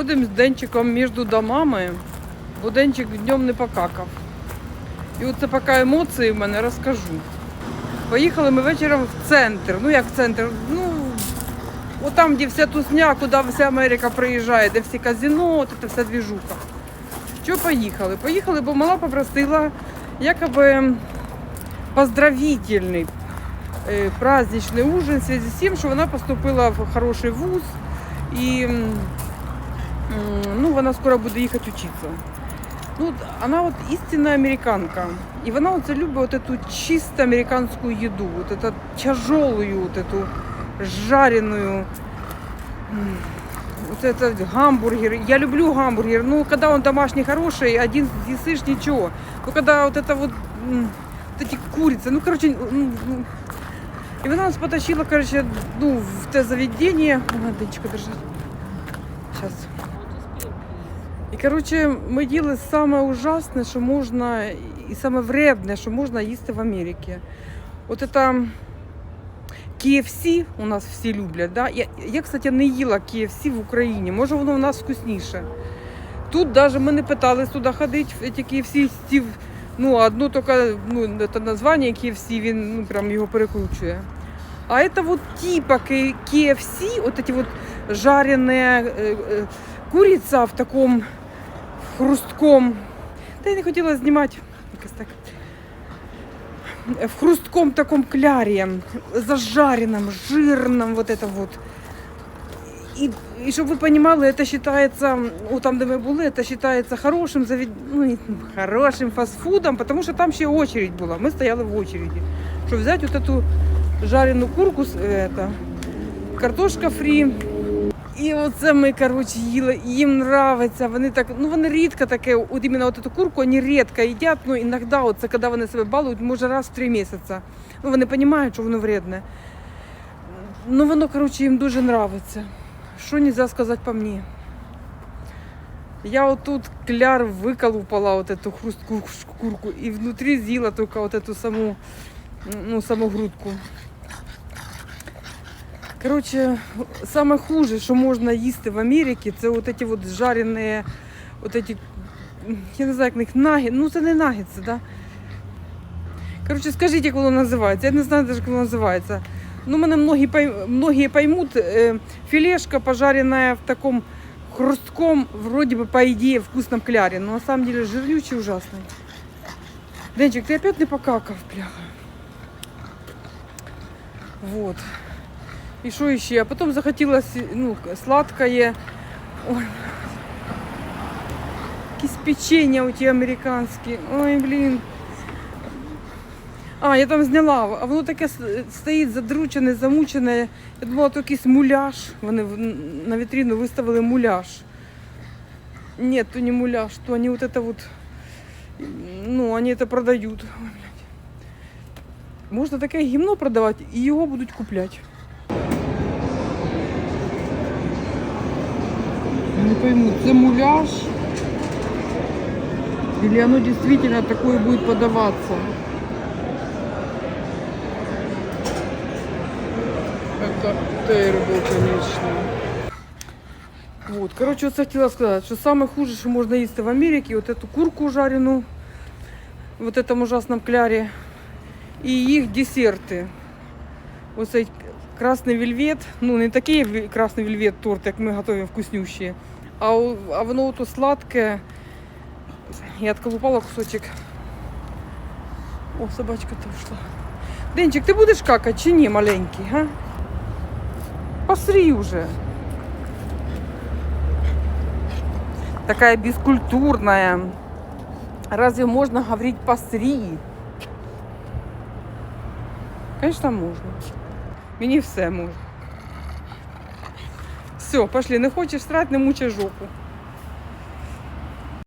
Ходимо з Денчиком між домами, бо Денчик днем не покакав. І оце поки емоції в мене розкажу. Поїхали ми вечором в центр. Ну як в центр? Ну, от там, де вся тусня, куди вся Америка приїжджає, де всі казино, от це вся двіжуха. Що поїхали? Поїхали, бо мала попросила якоби поздравительний е, праздничний ужин в связи з тим, що вона поступила в хороший вуз і ну, вона скоро буде їхати вчитися. Ну, от вона от істинна американка. І вона оце любить от эту чисто американську їду, от эту тяжелую, вот эту жареную. м, Вот этот гамбургер. Я люблю гамбургер. Ну, когда он домашний хороший, один съешь ничего. Но когда вот это вот, м, вот эти курицы, ну, короче, ну, ну. и вона нас потащила, короче, ну, в те заведение. Ага, Денечка, держи. Сейчас. І коротше, ми їли саме ужасне, що можна, і саме вредне, що можна їсти в Америці. От це KFC у нас всі люблять. Да? Я, я, кстати, не їла KFC в Україні. Може, воно у нас вкусніше. Тут навіть ми не питались туди ходити, в ці KFC, стів, ну, одну тільки ну, це названня KFC, він ну, прям його перекручує. А это вот типа К- KFC, вот эти вот жареная э, э, курица в таком хрустком. Та я не хотіла знімати. Якось так. В хрустком таком кляре, зажаренном, жирном, вот это вот. І, і щоб ви розуміли, це вважається, о, там, де ми були, це вважається хорошим, завід... ну, і, ну, хорошим фастфудом, тому що там ще очередь була. Ми стояли в очереді, щоб взяти от эту жарену курку, з- это, картошка фрі. І оце ми, коротше, їли, їм нравиться. Вони так, ну вони рідко таке, от іменно от цю курку, вони рідко їдять, ну іноді, оце, коли вони себе балують, може раз в три місяці. Ну вони розуміють, що воно вредне. Ну воно, коротше, їм дуже нравиться. Що нельзя сказати по мені. Я отут кляр виколупала вот эту хрустку курку і внутрі з'їла тільки вот эту саму, ну, саму грудку. Короче, саме хуже, що можна їсти в Америці, це от ці от жарені, от ці, я не знаю, як них нагі, ну це не нагетси, да? Короче, скажіть, як воно називається. Я не знаю навіть, як воно називається. Ну, мене многие, пой- многие поймут, э, филешка пожаренная в таком хрустком, вроде бы, по идее, вкусном кляре, но на самом деле жирючий ужасный. Денчик, ты опять не покакав, бляха. Вот. И что еще? А потом захотелось, ну, сладкое. Ой. Какие печенья у тебя американские. Ой, блин. А, я там зняла, а воно таке с- стоїть задручене, замучене. Я думала, то якийсь муляж. Вони в- на вітрину виставили муляж. Нет, то не муляж, то они вот это вот, ну, они это продают. Ой, блядь. Можна таке гімно продавати і його будуть купляти. Не пойму, це муляж? Или оно действительно такое будет подаваться? Это terrible, конечно. Вот, короче, вот хотела сказать, что самое хуже, что можно есть в Америке, вот эту курку жареную, вот этом ужасном кляре, и их десерты. Вот цей красный вельвет, ну не такий ве- красний вельвет торт, як ми готуємо вкуснющі, а, у- а воно ото сладке. Я отколупала кусочек. О, собачка то ушла. Денчик, ти будеш какать чи ні, маленький, га? Посри уже. Такая бескультурная. Разве можно говорить посри? Конечно, можно. Мені все можна. Все, пошли. Не хочеш срати, не мучай жопу.